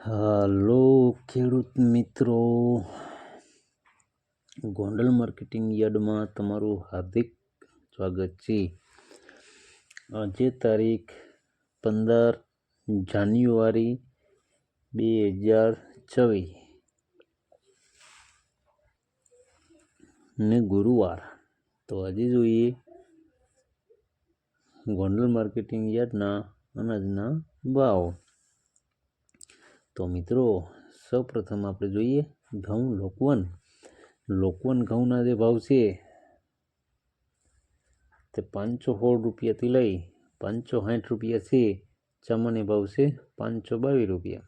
હાલો ખેડૂત મિત્રો. ગોંડલ માર્કેટિંગ યાર્ડમાં તમારું હાર્દિક સ્વાગત છે. આજે તારીખ પંદર જાન્યુઆરી બે હજાર ચોવીસ ને ગુરુવાર. તો આજે જોઈએ ગોંડલ માર્કેટિંગ યાર્ડના અનાજના ભાવ. તો મિત્રો, સૌપ્રથમ આપણે જોઈએ ઘઉં લોકવન. લોકવન ઘઉંના જે ભાવ છે, તે પાંચસો સોળ રૂપિયાથી લઈ પાંચસો સાઠ રૂપિયા છે. સામાન્ય ભાવ છે પાંચસો બાવીસ રૂપિયા.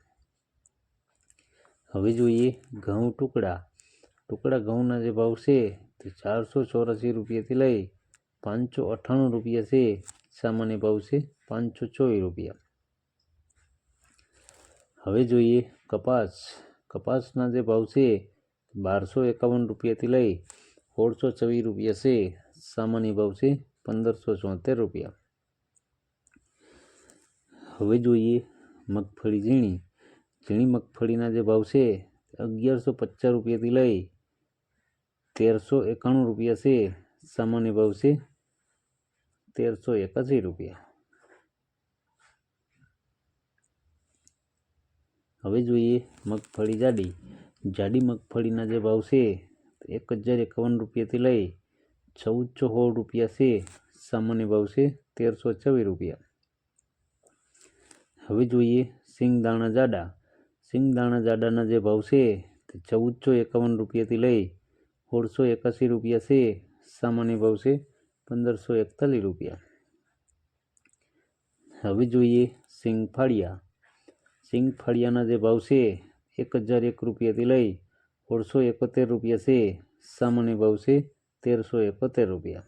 હવે જોઈએ ઘઉં ટુકડા. ટુકડા ઘઉંના જે ભાવ છે, તે ચારસો ચોરાસી રૂપિયાથી લઈ પાંચસો અઠ્ઠાણું રૂપિયા છે. સામાન્ય ભાવ છે પાંચસો ચોવીસ રૂપિયા. હવે જોઈએ કપાસ. કપાસના જે ભાવ છે, બારસો એકાવન રૂપિયાથી લઈ સોળસો છવ્વીસ રૂપિયા છે. સામાન્ય ભાવ છે પંદરસો ચોતેર રૂપિયા. હવે જોઈએ મગફળી ઝીણી. ઝીણી મગફળીના જે ભાવ છે, અગિયારસો પચાસ રૂપિયાથી લઈ તેરસો એકાણું રૂપિયા છે. સામાન્ય ભાવ છે તેરસો એકાસી રૂપિયા. હવે જોઈએ મગફળી જાડી. જાડી મગફળીના જે ભાવ છે એક હજાર એકાવન રૂપિયાથી લઈ ચૌદસો સોળ રૂપિયા છે. સામાન્ય ભાવ છે તેરસો છવ્વીસ રૂપિયા. હવે જોઈએ સિંગદાણા જાડા. સિંગદાણા જાડાના જે ભાવ છે, તે ચૌદસો એકાવન રૂપિયાથી લઈ સોળસો એકાસી રૂપિયા છે. સામાન્ય ભાવ છે પંદરસો એકતાલીસ રૂપિયા. હવે જોઈએ સિંગ ફાળિયા સિંગ ફળિયાના જે ભાવ છે, એક હજાર એક રૂપિયાથી લઈ સોળસો એકોતેર રૂપિયા છે, સામાન્ય ભાવ છે તેરસો એકોતેર રૂપિયા.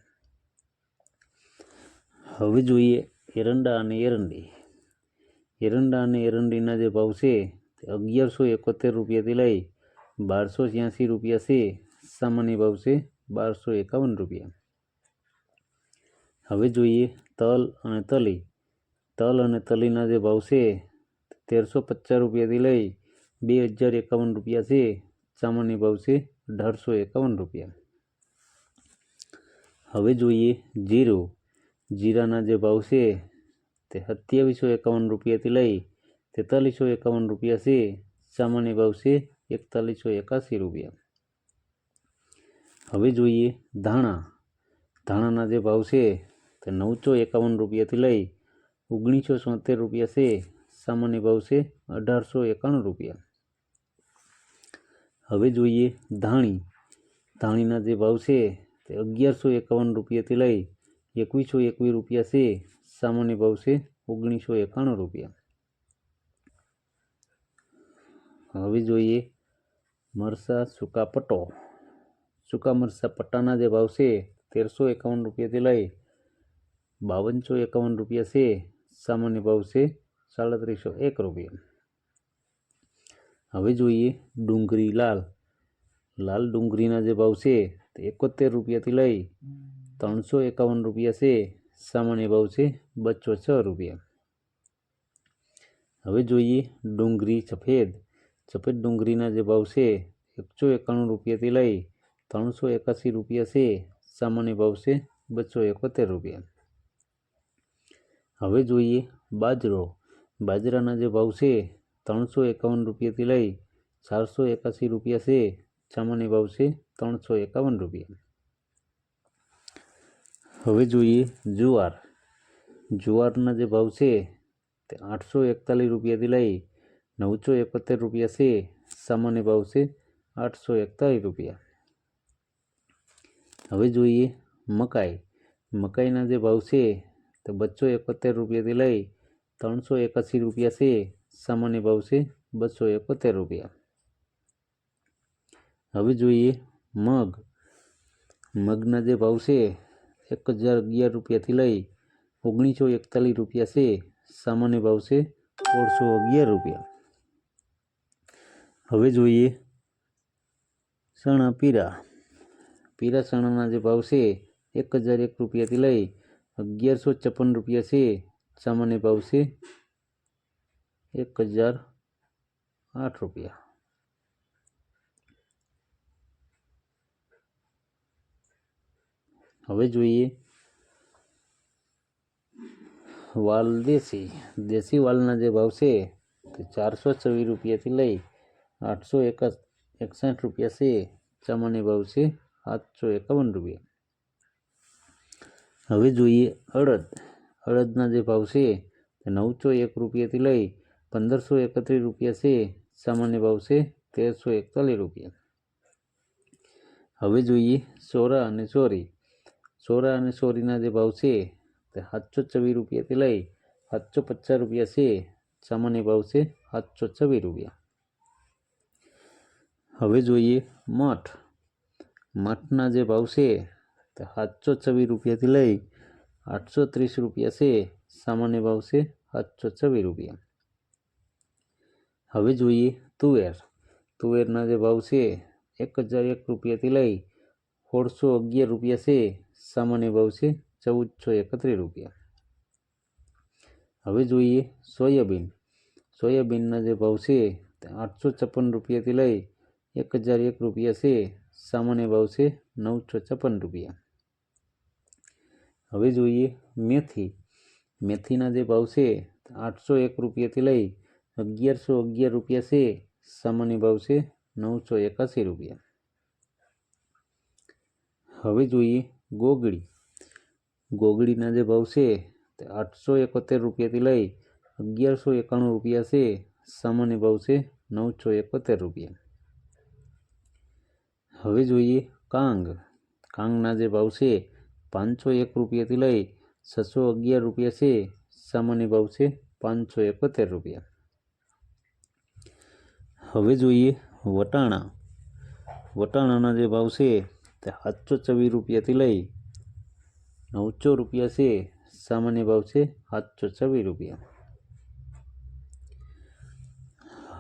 હવે જોઈએ એરંડા અને એરંડી. એરંડા અને એરંડીના જે ભાવ છે તે અગિયારસો એકોતેર રૂપિયાથી લઈ બારસો છ્યાસી રૂપિયા છે, સામાન્ય ભાવ છે બારસો એકાવન રૂપિયા. હવે જોઈએ તલ અને તલી. તલ અને તલીના જે ભાવ છે તેરસો પચાસ રૂપિયાથી લઈ બે હજાર એકાવન રૂપિયા છે. સામાન્ય ભાવ છે અઢારસો એકાવન રૂપિયા. હવે જોઈએ જીરું. જીરાના જે ભાવ છે તે સત્યાવીસો એકાવન રૂપિયાથી લઈ તેતાલીસો એકાવન રૂપિયા છે. સામાન્ય ભાવ છે એકતાલીસો એકાસી રૂપિયા. હવે જોઈએ ધાણા. ધાણાના જે ભાવ છે તે નવસો એકાવન રૂપિયાથી લઈ ઓગણીસો સોતેર રૂપિયા છે. સામાન્ય ભાવ છે અઢારસો એકાણું રૂપિયા. હવે જોઈએ ધાણી. ધાણીના જે ભાવ છે તે અગિયારસો એકાવન રૂપિયાથી લઈ એકવીસો એકવીસ રૂપિયા છે. સામાન્ય ભાવ છે ઓગણીસો એકાણું રૂપિયા. હવે જોઈએ મરસા સૂકા પટ્ટો. સૂકા મરસા પટ્ટાના જે ભાવ છે તેરસો એકાવન રૂપિયાથી લઈ બાવનસો એકાવન રૂપિયા છે. સામાન્ય ભાવ છે સાડત્રીસો એક રૂપિયા. હવે જોઈએ ડુંગળી લાલ. લાલ ડુંગળીના જે ભાવ છે તે એકોતેર રૂપિયાથી લઈ ત્રણસો એકાવન રૂપિયા છે. સામાન્ય ભાવ છે બસો છ રૂપિયા. હવે જોઈએ ડુંગળી સફેદ. સફેદ ડુંગળીના જે ભાવ છે એકસો એકાણું રૂપિયાથી લઈ ત્રણસો એકાસી રૂપિયા છે. સામાન્ય ભાવ છે બસો એકોતેર રૂપિયા. હવે જોઈએ બાજરો. બાજરાના જે ભાવ છે, ત્રણસો એકાવન રૂપિયાથી લઈ ચારસો એકાસી રૂપિયા છે, સામાન્ય ભાવ છે, ત્રણસો એકાવન રૂપિયા. હવે જોઈએ જુવાર. જુવારના જે ભાવ છે, તે આઠસો એકતાલીસ રૂપિયાથી લઈ નવસો એકોતેર રૂપિયા છે, સામાન્ય ભાવ છે, આઠસો એકતાલીસ રૂપિયા. હવે જોઈએ મકાઈ. મકાઈના જે ભાવ છે, તે બસો એકોતેર રૂપિયાથી લઈ ત્રણસો એકાસી રૂપિયા છે સામાન્ય ભાવ છે બસો એકોતેર રૂપિયા હવે જોઈએ મગ મગના જે ભાવ છે એક હજાર અગિયાર રૂપિયાથી લઈ ઓગણીસો એકતાલીસ રૂપિયા છે સામાન્ય ભાવ છે સોળસો અગિયાર રૂપિયા હવે જોઈએ ચણા પીરા પીરા ચણાના જે ભાવ છે એક હજાર એક રૂપિયાથી લઈ અગિયારસો છપ્પન રૂપિયા છે સામાન્ય ભાવ છે એક હજાર આઠ રૂપિયા હવે જોઈએ વાલ દેશી દેશી વાલના જે ભાવ છે તે ચારસો છવ્વીસ રૂપિયાથી લઈ આઠસો એક એકસઠ રૂપિયા છે સામાન્ય ભાવ છે સાતસો એકાવન રૂપિયા હવે જોઈએ અડદ અડદના જે ભાવ છે, તે નવસો એક રૂપિયાથી લઈ પંદરસો એકત્રીસ રૂપિયા છે. સામાન્ય ભાવ છે તેરસો એકતાલીસ રૂપિયા. હવે જોઈએ સોરા અને ચોરી સોરા અને ચોરીના જે ભાવ છે, તે સાતસો છવ્વીસ રૂપિયાથી લઈ સાતસો પચાસ રૂપિયા છે. સામાન્ય ભાવ છે સાતસો છવ્વીસ રૂપિયા. હવે જોઈએ મઠ. મઠના જે ભાવ છે, તે સાતસો છવ્વીસ રૂપિયાથી લઈ આઠસો ત્રીસ રૂપિયા છે, સામાન્ય ભાવ છે સાતસો છવ્વીસ રૂપિયા. હવે જોઈએ તુવેર. તુવેરના જે ભાવ છે, એક હજાર એક રૂપિયાથી લઈ સોળસો અગિયાર રૂપિયા છે, સામાન્ય ભાવ છે ચૌદસો એકત્રીસ રૂપિયા. હવે જોઈએ સોયાબીન. સોયાબીનના જે ભાવ છે આઠસો છપ્પન રૂપિયાથી લઈ એક હજાર એક રૂપિયા છે, સામાન્ય ભાવ છે નવસો છપ્પન રૂપિયા. હવે જોઈએ મેથી. મેથીના જે ભાવ છે, આઠસો એક રૂપિયાથી લઈ અગિયારસો અગિયાર રૂપિયા છે. સામાન્ય ભાવ છે નવસો એકાસી રૂપિયા. હવે જોઈએ ગોગડી ગોગડીના જે ભાવ છે, તે આઠસો એકોતેર રૂપિયાથી લઈ અગિયારસો એકાણું રૂપિયા છે. સામાન્ય ભાવ છે નવસો એકોતેર રૂપિયા. હવે જોઈએ કાંગ. કાંગના જે ભાવ છે પાંચસો એક રૂપિયાથી લઈ છસો અગિયાર રૂપિયા છે. સામાન્ય ભાવ છે પાંચસો એકોતેર રૂપિયા. હવે જોઈએ વટાણા. વટાણાના જે ભાવ છે તે સાતસો છવ્વીસ રૂપિયાથી લઈ નવસો રૂપિયા છે. સામાન્ય ભાવ છે સાતસો છવ્વીસ રૂપિયા.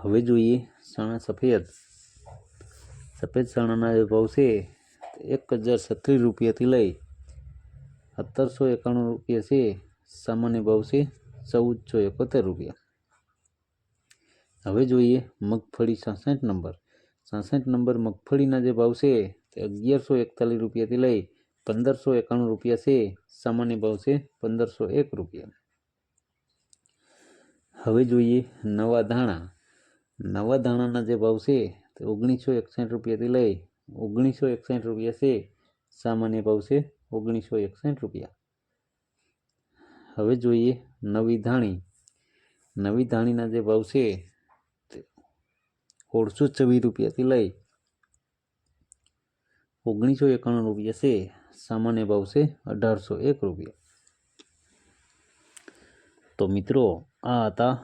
હવે જોઈએ ચણા સફેદ. સફેદ ચણાના જે ભાવ છે એક હજાર છત્રીસ રૂપિયાથી લઈ સત્તરસો એકાણું રૂપિયા છે. સામાન્ય ભાવ છે ચૌદસો એકોતેર રૂપિયા. હવે જોઈએ મગફળી સાસઠ નંબર. સાસઠ નંબર મગફળીના જે ભાવ છે તે અગિયારસો એકતાલીસ રૂપિયાથી લઈ પંદરસો એકાણું રૂપિયા છે. સામાન્ય ભાવ છે પંદરસો એક રૂપિયા. હવે જોઈએ નવા ધાણા. નવા ધાણાના જે ભાવ છે તે ઓગણીસો એકસઠ રૂપિયાથી લઈ ઓગણીસો એકસઠ રૂપિયા છે. સામાન્ય ભાવ છે ઓગણીસો એકસઠ રૂપિયા. હવે જોઈએ નવી ધાણી. નવી ધાણીના જે ભાવ છે ઓળસો છવ્વીસ રૂપિયાથી લઈ ઓગણીસો એકાણું રૂપિયા છે. સામાન્ય ભાવ છે અઢારસો એક રૂપિયા. તો મિત્રો, આ હતા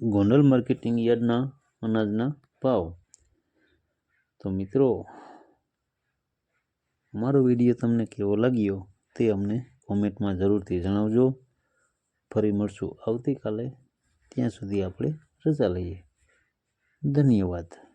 ગોંડલ માર્કેટિંગ યાર્ડના અનાજના ભાવ. તો મિત્રો અમારો વીડિયો તમને કેવો લાગ્યો તે અમને કોમેન્ટમાં જરૂરથી જણાવજો. ફરી મળશું આવતીકાલે. ત્યાં સુધી આપણે રજા લઈએ. ધન્યવાદ.